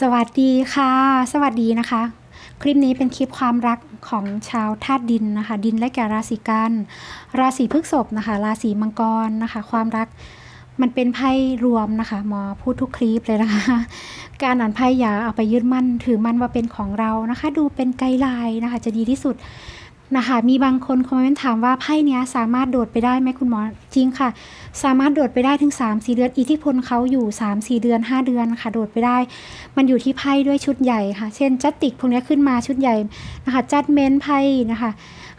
สวัสดีค่ะ สวัสดีนะคะ คลิปนี้เป็นคลิปความรักของชาวธาตุดินนะคะ ดินและแก่ราศีกัน ราศีพฤษภนะคะ ราศีมังกรนะคะ ความรักมันเป็นไพ่รวมนะคะหมอพูดทุกคลิปเลยนะคะ การอ่านไพ่อย่าเอาไปยึดมั่น ถือมั่นว่าเป็นของเรานะคะ ดูเป็นไกด์ไลน์นะคะ จะดีที่สุด นะคะ มีบางคนคอมเมนต์ถามว่าไพ่เนี้ยสามารถโดดไปได้ไหมคุณหมอจริงค่ะ สามารถโดดไปได้ถึง 3 4 เดือน อิทธิพลเขาอยู่ 3 4 เดือน 5 เดือนค่ะ โดดไปได้ มันอยู่ที่ไพ่ด้วยชุดใหญ่ค่ะ เช่นจัตติกพวกนี้ขึ้นมาชุดใหญ่นะคะจัดเมนไพ่นะคะ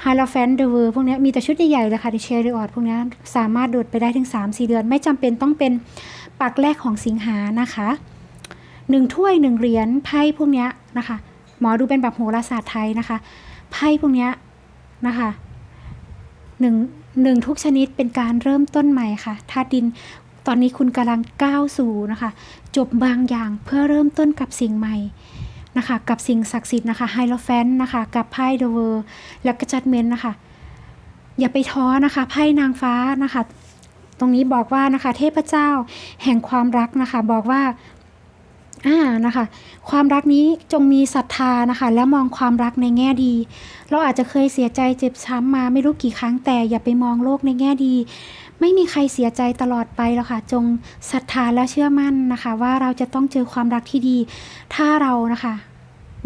ไฮโลแฟนเดอร์เวอร์พวกนี้มีแต่ชุดใหญ่ๆเลยค่ะในเชอริออดพวกนี้สามารถโดดไปได้ถึง 3 4 เดือน ไม่จำเป็นต้องเป็นปักแรกของสิงหานะคะหนึ่งถ้วยหนึ่งเหรียญไพ่พวกนี้นะคะ หมอดูเป็นแบบโหราศาสตร์ไทยนะคะไพ่พวกนี้ นะคะหนึ่งหนึ่งทุกชนิดเป็นการเริ่มต้นใหม่ค่ะธาตุดินตอนนี้คุณกำลังก้าวสู่นะคะ จบบางอย่างเพื่อเริ่มต้นกับสิ่งใหม่นะคะ กับสิ่งศักดิ์สิทธิ์นะคะไฮโลแฟนนะคะ กับไพ่เดอะเวอร์แล้วก็จัดเมนนะคะ อย่าไปท้อนะคะไพ่นางฟ้านะคะ ตรงนี้บอกว่านะคะ เทพเจ้าแห่งความรักนะคะ บอกว่า อ่านะคะ ความรักนี้จงมีศรัทธานะคะ แล้วมองความรักในแง่ดี เราอาจจะเคยเสียใจเจ็บช้ำมาไม่รู้กี่ครั้งแต่อย่าไปมองโลกในแง่ดี ไม่มีใครเสียใจตลอดไปหรอกค่ะ จงศรัทธาและเชื่อมั่นนะคะ ว่าเราจะต้องเจอความรักที่ดี ถ้าเรานะคะ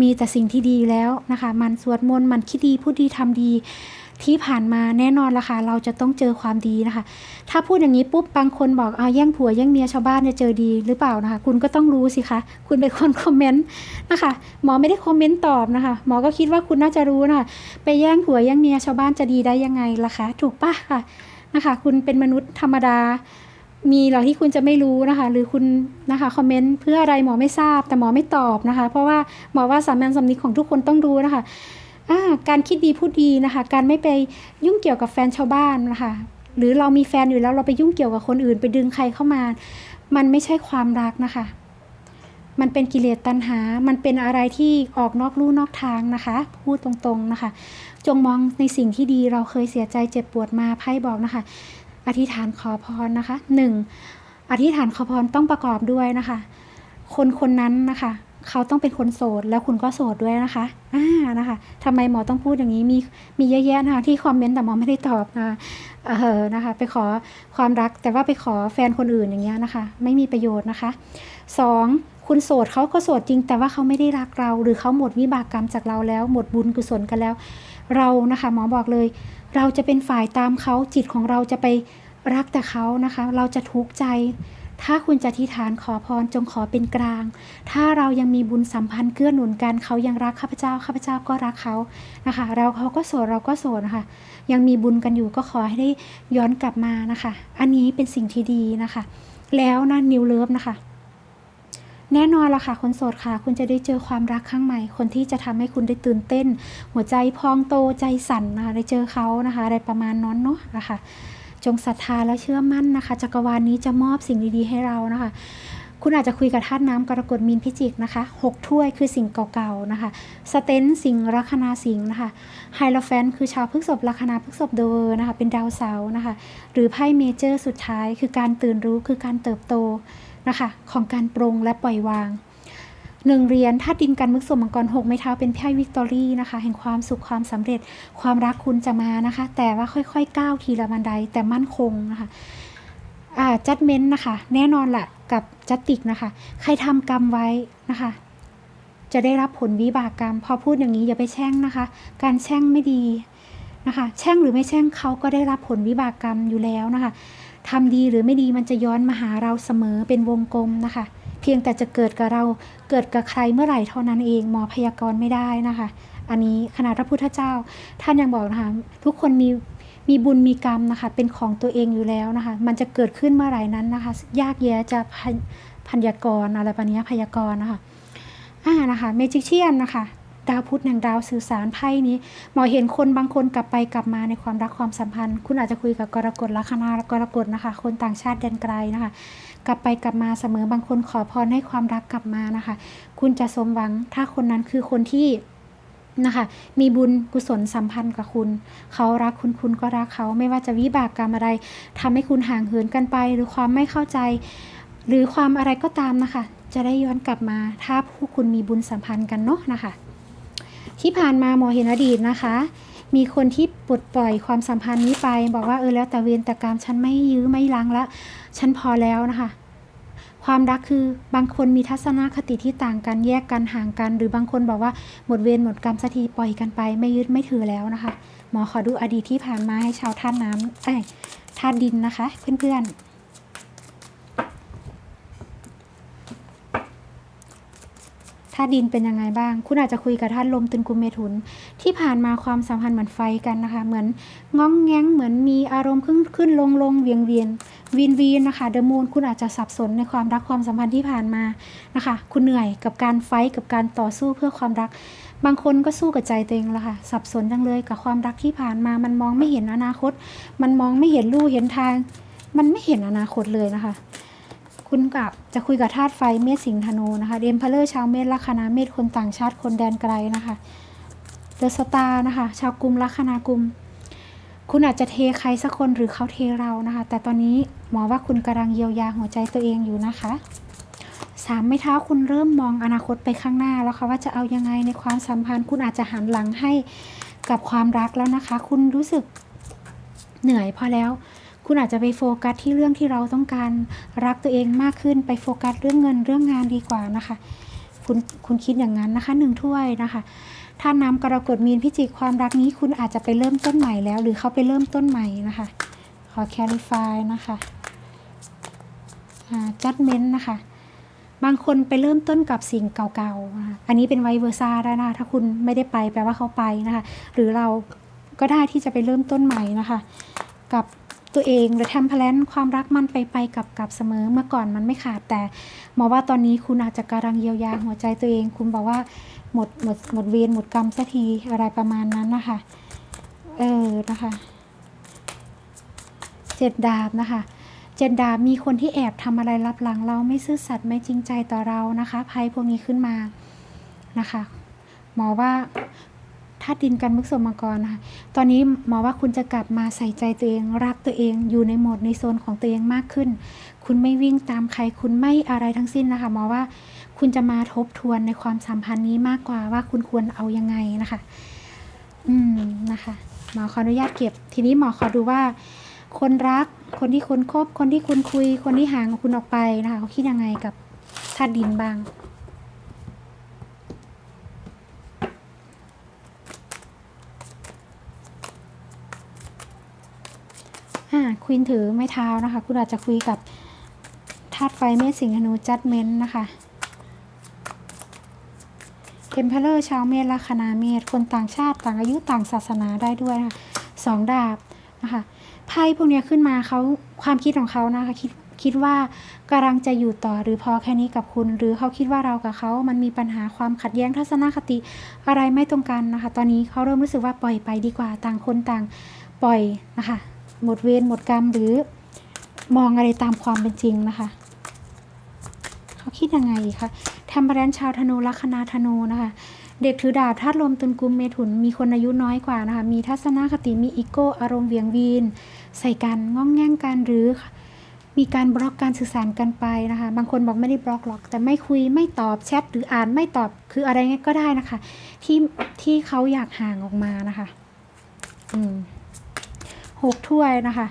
มีแต่สิ่งที่ดีแล้วนะคะ มันสวดมนต์มันคิดดีพูดดีทำดี ที่ผ่านมาแน่นอนละค่ะเราจะต้องเจอความดีนะคะ ถ้าพูดอย่างนี้ปุ๊บบางคนบอกเอาแย่งผัวแย่งเมียชาวบ้านจะเจอดีหรือเปล่านะคะ คุณก็ต้องรู้สิคะ คุณเป็นคนคอมเมนต์นะคะหมอไม่ได้คอมเมนต์ตอบนะคะ หมอก็คิดว่าคุณน่าจะรู้นะคะไปแย่งผัวแย่งเมียชาวบ้านจะดีได้ยังไงล่ะคะ ถูกปะค่ะนะคะ คุณเป็นมนุษย์ธรรมดามีหรอที่คุณจะไม่รู้นะคะ หรือคุณนะคะคอมเมนต์เพื่ออะไรหมอไม่ทราบ แต่หมอไม่ตอบนะคะ เพราะว่าหมอว่าสามัญสำนึกของทุกคนต้องรู้นะคะ การคิดดีพูดดีนะคะ การไม่ไปยุ่งเกี่ยวกับแฟนชาวบ้านนะคะ หรือเรามีแฟนอยู่แล้วเราไปยุ่งเกี่ยวกับคนอื่น ไปดึงใครเข้ามา มันไม่ใช่ความรักนะคะ มันเป็นกิเลสตัณหา มันเป็นอะไรที่ออกนอกลู่นอกทางนะคะ พูดตรงๆนะคะ จงมองในสิ่งที่ดีเราเคยเสียใจเจ็บปวดมาไพ่บอกนะคะ อธิษฐานขอพรนะคะหนึ่งอธิษฐานขอพรต้องประกอบด้วยนะคะ คนคนนั้นนะคะ เขาต้องเป็นคนโสดแล้วคุณก็โสดด้วยนะคะอ่านะคะทำไมหมอต้องพูดอย่างนี้มีมีเยอะแยะนะคะที่คอมเมนต์แต่หมอไม่ได้ตอบนะคะเออนะคะ ไปขอความรักแต่ว่าไปขอแฟนคนอื่นอย่างเงี้ยนะคะ ไม่มีประโยชน์นะคะสองคุณโสดเขาก็โสดจริงแต่ว่าเขาไม่ได้รักเรา หรือเขาหมดวิบากกรรมจากเราแล้ว หมดบุญกุศลกันแล้ว เรานะคะหมอบอกเลย เราจะเป็นฝ่ายตามเขาจิตของเราจะไปรักแต่เขานะคะ เราจะทุกข์ใจ ถ้าคุณจะอธิฐานขอพรจงขอเป็นกลาง ถ้าเรายังมีบุญสัมพันธ์เกื้อหนุนกันเขายังรักข้าพเจ้าข้าพเจ้าก็รักเขานะคะ เราเขาก็โสดเราก็โสดนะคะ ยังมีบุญกันอยู่ก็ขอให้ได้ย้อนกลับมานะคะ อันนี้เป็นสิ่งที่ดีนะคะ แล้วนะนิวเลิฟนะคะแน่นอนละค่ะ คนโสดค่ะ คุณจะได้เจอความรักครั้งใหม่ คนที่จะทำให้คุณได้ตื่นเต้น หัวใจพองโตใจสั่นนะคะได้เจอเขานะคะ อะไรประมาณนั้นเนาะนะคะ จงศรัทธาและเชื่อมั่นนะคะ จักรวาลนี้จะมอบสิ่งดีๆให้เรานะคะ คุณอาจจะคุยกับธาตุน้ำกรกฎมีนพิจิกนะคะหกถ้วยคือสิ่งเก่าๆนะคะสเตนสิ่งลัคนาสิงห์นะคะไฮโลแฟนคือชาวพฤกษภลัคนาพฤกษภเดอร์นะคะ เป็นดาวเสาร์นะคะ หรือไพ่เมเจอร์สุดท้าย คือการตื่นรู้คือการเติบโตนะคะ ของการปรงและปล่อยวาง หนึ่งเหรียญธาตุดินกันมึกสมมังกรหกไม้เท้าเป็นไพ่วิกตอรี่นะคะ แห่งความสุขความสำเร็จความรักคุณจะมานะคะ แต่ว่าค่อยๆก้าวทีละบันไดแต่มั่นคงนะคะอ่าจัดเม้นนะคะ แน่นอนแหละกับจัดติกนะคะ ใครทำกรรมไว้นะคะ จะได้รับผลวิบากกรรม พอพูดอย่างนี้อย่าไปแช่งนะคะ การแช่งไม่ดีนะคะ แช่งหรือไม่แช่งเขาก็ได้รับผลวิบากกรรมอยู่แล้วนะคะทำดีหรือไม่ดีมันจะย้อนมาหาเราเสมอเป็นวงกลมนะคะ พียงแต่จะเกิดกับเราเกิดกับใครเมื่อไหร่เท่านั้นเองหมอพยากรณ์ไม่ได้นะคะ อันนี้ขนาดพระพุทธเจ้า ท่านยังบอกนะคะทุกคนมีมีบุญมีกรรมนะคะ เป็นของตัวเองอยู่แล้วนะคะ มันจะเกิดขึ้นเมื่อไหร่นั้นนะคะ ยากแย่จะพยพันยากรณ์อะไรแบบนี้พยากรณ์นะคะอ่านะคะเมจิเชียนนะคะดาวพุธแห่งดาวสื่อสารไพ่นี้หมอเห็นคนบางคนกลับไปกลับมาในความรักความสัมพันธ์ คุณอาจจะคุยกับกรกฎลัคนา กรกฎนะคะ คนต่างชาติแดนไกลนะคะ กลับไปกลับมาเสมอบางคนขอพรให้ความรักกลับมานะคะ คุณจะสมหวังถ้าคนนั้นคือคนที่นะคะ มีบุญกุศลสัมพันธ์กับคุณ เขารักคุณคุณก็รักเขาไม่ว่าจะวิบากกรรมอะไรทำให้คุณห่างเหินกันไป หรือความไม่เข้าใจ หรือความอะไรก็ตามนะคะ จะได้ย้อนกลับมา ถ้าผู้คุณมีบุญสัมพันธ์กันเนาะนะคะ ที่ผ่านมาหมอเห็นอดีตนะคะ มีคนที่ปลดปล่อยความสัมพันธ์นี้ไป บอกว่าเออแล้วแต่เวรแต่กรรมฉันไม่ยื้อไม่ลังละฉันพอแล้วนะคะความรักคือบางคนมีทัศนคติที่ต่างกันแยกกันห่างกัน หรือบางคนบอกว่าหมดเวรหมดกรรมสักทีปล่อยกันไป ไม่ยึดไม่ถือแล้วนะคะ หมอขอดูอดีตที่ผ่านมาให้ชาวธาน้ำเอ้ยธาดินนะคะ เพื่อนๆ ธาตุดินเป็นยังไงบ้าง คุณอาจจะคุยกับธาตุลมตุลกุมเมถุน ที่ผ่านมาความสัมพันธ์เหมือนไฟกันนะคะ เหมือนง้องแง้งเหมือนมีอารมณ์ขึ้นขึ้นลงลงเวียงเวียนวีนวีนนะคะเดอะมูนคุณอาจจะสับสนในความรักความสัมพันธ์ที่ผ่านมานะคะ คุณเหนื่อยกับการไฟกับการต่อสู้เพื่อความรัก บางคนก็สู้กับใจตัวเองละค่ะ สับสนจังเลยกับความรักที่ผ่านมา มันมองไม่เห็นอนาคต มันมองไม่เห็นลู่เห็นทาง มันไม่เห็นอนาคตเลยนะคะ คุณกับจะคุยกับธาตุไฟเมษสิงห์ธนูนะคะเดมเพลเลอร์ชาวเมษลัคนาเมษคนต่างชาติคนแดนไกลนะคะเดอะสตาร์นะคะ ชาวกลุ่มลัคนากลุ่มคุณอาจจะเทใครสักคนหรือเขาเทเรานะคะ แต่ตอนนี้หมอว่าคุณกำลังเยียวยาหัวใจตัวเองอยู่นะคะสามไม่เท้าคุณเริ่มมองอนาคตไปข้างหน้าแล้วค่ะว่าจะเอายังไงในความสัมพันธ์ คุณอาจจะหันหลังให้กับความรักแล้วนะคะ คุณรู้สึกเหนื่อยพอแล้ว คุณอาจจะไปโฟกัสที่เรื่องที่เราต้องการรักตัวเองมากขึ้นไปโฟกัสเรื่องเงินเรื่องงานดีกว่านะคะ คุณคุณคิดอย่างนั้นนะคะหนึ่งถ้วยนะคะถ้าน้ำกรกฎมีนพิจิกความรักนี้ คุณอาจจะไปเริ่มต้นใหม่แล้ว หรือเขาไปเริ่มต้นใหม่นะคะ ขอ clarify นะคะอ่า judgment นะคะ บางคนไปเริ่มต้นกับสิ่งเก่าๆ อันนี้เป็นไวเวอร์ซ่าได้นะ ถ้าคุณไม่ได้ไปแปลว่าเขาไปนะคะ หรือเราก็ได้ที่จะไปเริ่มต้นใหม่นะคะ กับ ตัวเองหรือทำแพลนความรักมันไปไปกับกับเสมอเมื่อก่อนมันไม่ขาดแต่หมอว่าตอนนี้คุณอาจจะกำลังเยียวยาหัวใจตัวเอง คุณบอกว่าหมดหมดหมดเวรหมดกรรมสักทีอะไรประมาณนั้นนะคะเออนะคะเจ็ดดาบนะคะเจ็ดดาบมีคนที่แอบทำอะไรลับหลังเราไม่ซื่อสัตย์ไม่จริงใจต่อเรานะคะภัยพวกนี้ขึ้นมานะคะ หมอว่า ธาตุดินกันมึกสมมังกรนะคะตอนนี้หมอว่าคุณจะกลับมาใส่ใจตัวเองรักตัวเองอยู่ในโหมดในโซนของตัวเองมากขึ้น คุณไม่วิ่งตามใคร คุณไม่อะไรทั้งสิ้นนะคะหมอว่าคุณจะมาทบทวนในความสัมพันธ์นี้มากกว่าว่าคุณควรเอายังไงนะคะ อืมนะคะหมอขออนุญาตเก็บ ทีนี้หมอขอดูว่า คนรักคนที่คุณคบคนที่คุณคุยคนที่ห่างคุณออกไปนะคะเขาคิดยังไงกับธาตุดินบ้าง อ่าควีนถือไม้เท้านะคะ คุณอาจจะคุยกับธาตุไฟเมษสิงห์นูจัดเมนนะคะเทมเพลเลอร์ชาวเมษลัคนาเมษคนต่างชาติต่างอายุต่างศาสนาได้ด้วยนะคะสองดาบนะคะไพ่พวกนี้ขึ้นมาเขาความคิดของเขานะคะคิดคิดว่ากำลังจะอยู่ต่อหรือพอแค่นี้กับคุณ หรือเขาคิดว่าเรากับเขามันมีปัญหาความขัดแย้งทัศนคติอะไรไม่ตรงกันนะคะ ตอนนี้เขาเริ่มรู้สึกว่าปล่อยไปดีกว่าต่างคนต่างปล่อยนะคะ หมดเวรหมดกรรมหรือมองอะไรตามความเป็นจริงนะคะ เขาคิดยังไงคะทำบรันชาวธนูลัคนาธนูนะคะ เด็กถือดาบธาตุลมตุลกุมเมถุน มีคนอายุน้อยกว่านะคะ มีทัศนคติมีอีโก้ อารมณ์เวียงวีน ใส่กันง้องแง่งกันหรือมีการบล็อกการสื่อสารกันไปนะคะ บางคนบอกไม่ได้บล็อกหรอก แต่ไม่คุยไม่ตอบแชทหรืออ่านไม่ตอบคืออะไรเงี้ยก็ได้นะคะ ที่ที่เขาอยากห่างออกมานะคะ อืม หกถ้วยนะคะ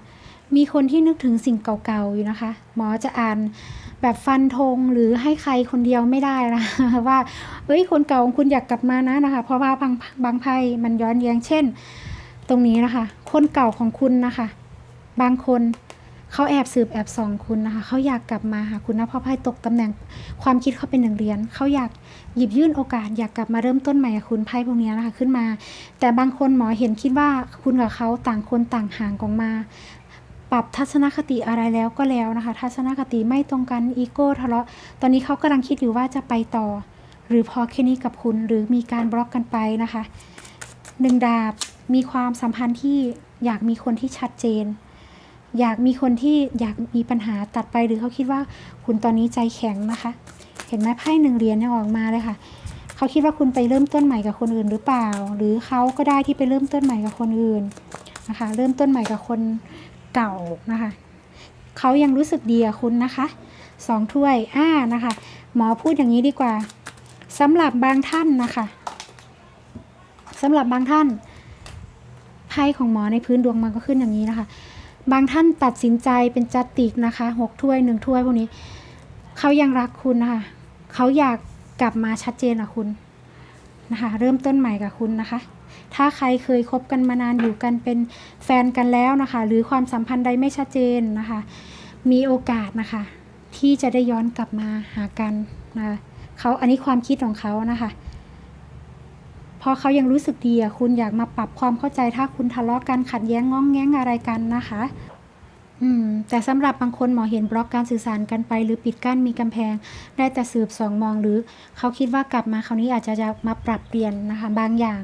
มีคนที่นึกถึงสิ่งเก่าๆอยู่นะคะ หมอจะอ่านแบบฟันธงหรือให้ใครคนเดียวไม่ได้นะว่าเอ้ยคนเก่าของคุณอยากกลับมานะนะคะ เพราะว่าบางบางไพ่มันย้อนแย้งเช่น ตรงนี้นะคะ คนเก่าของคุณนะคะ บางคน เขาแอบสืบแอบส่องคุณนะคะ เขาอยากกลับมาหาคุณนะเพราะไพ่ตกตำแหน่งความคิดเขาเป็นหนึ่งเหรียญเขาอยากหยิบยื่นโอกาสอยากกลับมาเริ่มต้นใหม่กับคุณไพ่พวกนี้นะคะขึ้นมา แต่บางคนหมอเห็นคิดว่าคุณกับเขาต่างคนต่างห่างกันมาปรับทัศนคติอะไรแล้วก็แล้วนะคะ ทัศนคติไม่ตรงกันอีโก้ทะเลาะ ตอนนี้เขากำลังคิดอยู่ว่าจะไปต่อ หรือพอแค่นี้กับคุณหรือมีการบล็อกกันไปนะคะหนึ่งดาบมีความสัมพันธ์ที่อยากมีคนที่ชัดเจน อยากมีคนที่อยากมีปัญหาตัดไปหรือเขาคิดว่าคุณตอนนี้ใจแข็งนะคะ เห็นไหมไพ่หนึ่งเหรียญเนี่ยออกมาเลยค่ะเขาคิดว่าคุณไปเริ่มต้นใหม่กับคนอื่นหรือเปล่า หรือเขาก็ได้ที่ไปเริ่มต้นใหม่กับคนอื่นนะคะ เริ่มต้นใหม่กับคนเก่านะคะเขายังรู้สึกดีกับคุณนะคะสองถ้วยอ่านะคะ หมอพูดอย่างนี้ดีกว่าสำหรับบางท่านนะคะสำหรับบางท่านไพ่ของหมอในพื้นดวงมันก็ขึ้นอย่างนี้นะคะ บางท่านตัดสินใจเป็นจัตติกนะคะหกถ้วยหนึ่งถ้วยพวกนี้ เขายังรักคุณนะคะเขาอยากกลับมาชัดเจนกับคุณนะคะเริ่มต้นใหม่กับคุณนะคะ ถ้าใครเคยคบกันมานานอยู่กันเป็นแฟนกันแล้วนะคะ หรือความสัมพันธ์ใดไม่ชัดเจนนะคะ มีโอกาสนะคะ ที่จะได้ย้อนกลับมาหากันนะะเขาอันนี้ความคิดของเขานะคะ อเขายังรู้สึกดีอะคุณอยากมาปรับความเข้าใจถ้าคุณทะเลาะกันขัดแย้งง้องแง้งอะไรกันนะคะ อืม แต่สำหรับบางคนหมอเห็นบล็อกการสื่อสารกันไป หรือปิดกั้นมีกำแพง ได้แต่สืบสองมองหรือเขาคิดว่ากลับมาคราวนี้อาจจะจะมาปรับเปลี่ยนนะคะ บางอย่าง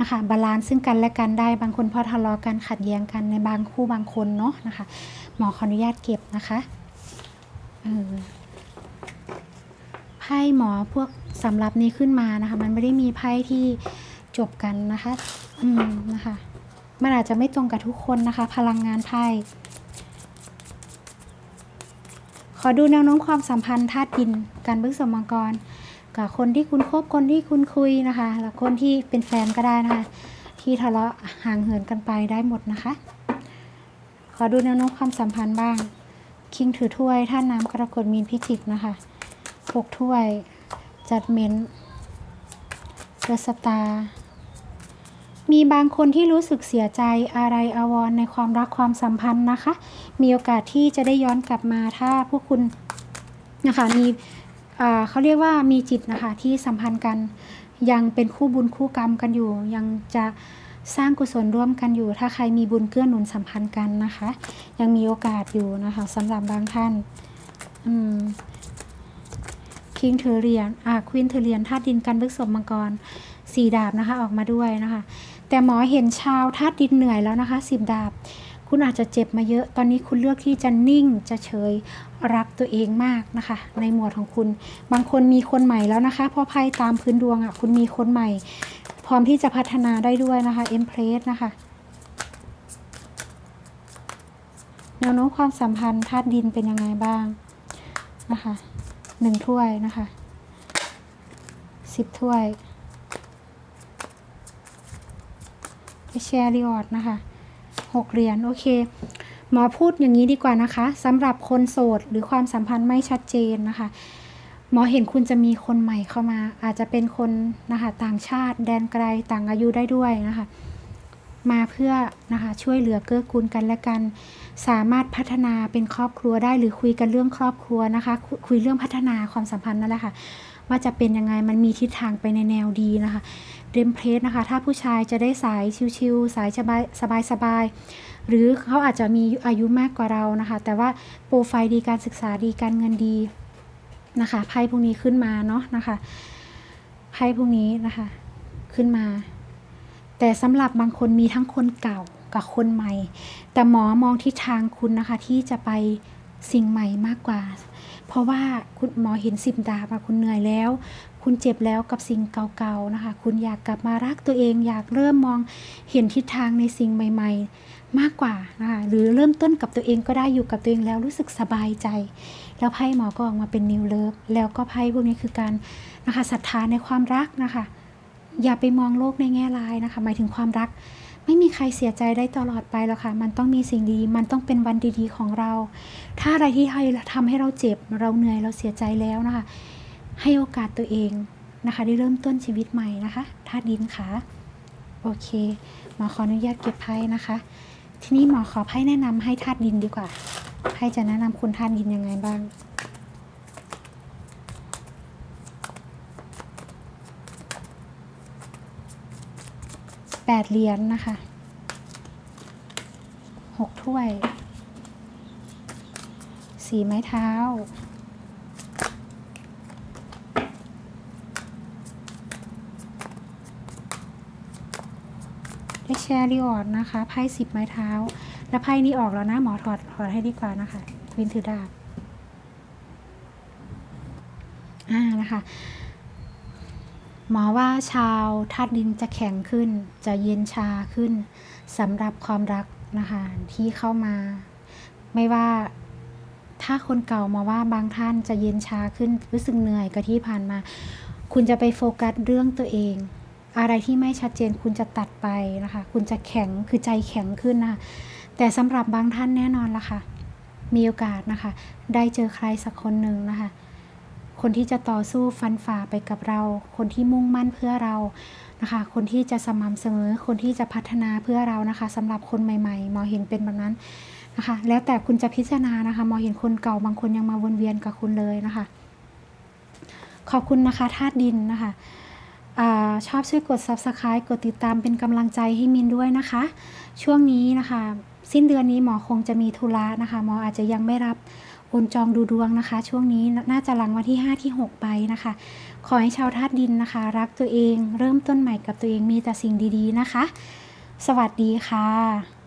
นะคะบาลานซ์ซึ่งกันและกันได้บางคนพอทะเลาะกันขัดแย้งกันในบางคู่บางคนเนาะนะคะ หมอขออนุญาตเก็บนะคะไพ่หมอพวก สำรับนี้ขึ้นมานะคะ มันไม่ได้มีไพ่ที่จบกันนะคะ อืมนะคะ มันอาจจะไม่ตรงกับทุกคนนะคะ พลังงานไพ่ขอดูแนวโน้มความสัมพันธ์ธาตุดินการบึกสมมังกรกับคนที่คุณคบคนที่คุณคุยนะคะแล้วคนที่เป็นแฟนก็ได้นะคะ ที่ทะเลาะห่างเหินกันไปได้หมดนะคะ ขอดูแนวโน้มความสัมพันธ์บ้าง คิงถือถ้วยท่าน้ำกรกฎมีนพิจิกนะคะหกถ้วย จัดเมนเดอะสตาร์มีบางคนที่รู้สึกเสียใจอะไรอาวรในความรักความสัมพันธ์นะคะ มีโอกาสที่จะได้ย้อนกลับมาถ้าพวกคุณนะคะมีเขาเรียกว่ามีจิตนะคะที่สัมพันธ์กันยังเป็นคู่บุญคู่กรรมกันอยู่ ยังจะสร้างกุศลร่วมกันอยู่ ถ้าใครมีบุญเกื้อหนุนสัมพันธ์กันนะคะ ยังมีโอกาสอยู่นะคะสำหรับบางท่าน อืม คิงเทอเรียนอ่าควินเทอเรียนธาตุดินกันพฤกษบมังกรสี่ดาบนะคะออกมาด้วยนะคะ แต่หมอเห็นชาวธาตุดินเหนื่อยแล้วนะคะสิบดาบ คุณอาจจะเจ็บมาเยอะ ตอนนี้คุณเลือกที่จะนิ่งจะเฉยรักตัวเองมากนะคะ ในหมวดของคุณ บางคนมีคนใหม่แล้วนะคะเพราะไพ่ตามพื้นดวงอะ่ะคุณมีคนใหม่ พร้อมที่จะพัฒนาได้ด้วยนะคะเอ็มเพรสนะคะแนวโน้มความสัมพันธ์ธาตุดินเป็นยังไงบ้างนะคะ หนึ่งถ้วยนะคะสิบถ้วยแชร์รีออดนะคะหกเหรียญโอเค หมอพูดอย่างนี้ดีกว่านะคะสำหรับคนโสดหรือความสัมพันธ์ไม่ชัดเจนนะคะ หมอเห็นคุณจะมีคนใหม่เข้ามา อาจจะเป็นคนนะคะต่างชาติแดนไกลต่างอายุได้ด้วยนะคะ มาเพื่อนะคะช่วยเหลือเกื้อกูลกันและกัน สามารถพัฒนาเป็นครอบครัวได้หรือคุยกันเรื่องครอบครัวนะคะคุคุยเรื่องพัฒนาความสัมพันธ์นั่นแหละค่ะว่าจะเป็นยังไงมันมีทิศทางไปในแนวดีนะคะเรมเพลสนะคะ ถ้าผู้ชายจะได้สายชิวๆสายสบายสบายสบายๆหรือเขาอาจจะมีอายุมากกว่าเรานะคะ แต่ว่าโปรไฟล์ดีการศึกษาดีการเงินดีนะคะไพ่พวกนี้ขึ้นมาเนาะนะคะไพ่พวกนี้นะคะขึ้นมา แต่สำหรับบางคนมีทั้งคนเก่า กับคนใหม่ แต่หมอมองทิศทางคุณนะคะที่จะไปสิ่งใหม่มากกว่า เพราะว่าคุณหมอเห็นสิบดาบอะคุณเหนื่อยแล้ว คุณเจ็บแล้วกับสิ่งเก่าๆนะคะ คุณอยากกลับมารักตัวเอง อยากเริ่มมองเห็นทิศทางในสิ่งใหม่ ๆ มากกว่านะคะหรือเริ่มต้นกับตัวเองก็ได้อยู่กับตัวเองแล้วรู้สึกสบายใจ แล้วไพ่หมอก็ออกมาเป็นนิวเลิฟแล้วก็ไพ่พวกนี้คือการนะคะศรัทธาในความรักนะคะ อย่าไปมองโลกในแง่ร้ายนะคะ หมายถึงความรัก ไม่มีใครเสียใจได้ตลอดไปหรอกค่ะ มันต้องมีสิ่งดี มันต้องเป็นวันดีๆของเรา ถ้าอะไรที่ให้ทำให้เราเจ็บ เราเหนื่อย เราเสียใจแล้วนะคะ ให้โอกาสตัวเองนะคะ ได้เริ่มต้นชีวิตใหม่นะคะธาตุดินค่ะ โอเค หมอขออนุญาตเก็บไพ่นะคะ ทีนี้หมอขอไพ่แนะนำให้ธาตุดินดีกว่า ไพ่จะแนะนำคุณธาตุดินยังไงบ้าง แปดเหรียญนะคะหกถ้วยสีไม้เท้า ได้แชร์รีออดนะคะ ไพ่สิบไม้เท้า แล้วไพ่นี้ออกแล้วนะ หมอถอดถอดให้ดีกว่านะคะวินถือดาบ อ่านะคะ หมอว่าชาวธาตุดินจะแข็งขึ้น จะเย็นชาขึ้นสำหรับความรักนะคะที่เข้ามา ไม่ว่าถ้าคนเก่ามาว่าบางท่านจะเย็นชาขึ้นรู้สึกเหนื่อยกับที่ผ่านมา คุณจะไปโฟกัสเรื่องตัวเอง อะไรที่ไม่ชัดเจนคุณจะตัดไปนะคะ คุณจะแข็งคือใจแข็งขึ้นนะคะแต่สำหรับบางท่านแน่นอนละค่ะมีโอกาสนะคะ ได้เจอใครสักคนหนึ่งนะคะ คนที่จะต่อสู้ฟันฝ่าไปกับเรา คนที่มุ่งมั่นเพื่อเรานะคะ คนที่จะสม่ำเสมอ คนที่จะพัฒนาเพื่อเรานะคะสำหรับคนใหม่ๆหมอเห็นเป็นแบบนั้นนะคะ แล้วแต่คุณจะพิจารณานะคะหมอเห็นคนเก่าบางคนยังมาวนเวียนกับคุณเลยนะคะ ขอบคุณนะคะธาตุดินนะคะอชอบช่วยกด subscribe กดติดตามเป็นกำลังใจให้มินด้วยนะคะ ช่วงนี้นะคะ สิ้นเดือนนี้หมอคงจะมีธุระนะคะ หมออาจจะยังไม่รับ คนจองดูดวงนะคะ ช่วงนี้น่าจะหลังวันที่ 5 ที่ 6 ไปนะคะ ขอให้ชาวธาตุดินนะคะ รักตัวเอง เริ่มต้นใหม่กับตัวเองมีแต่สิ่งดีๆนะคะ สวัสดีค่ะ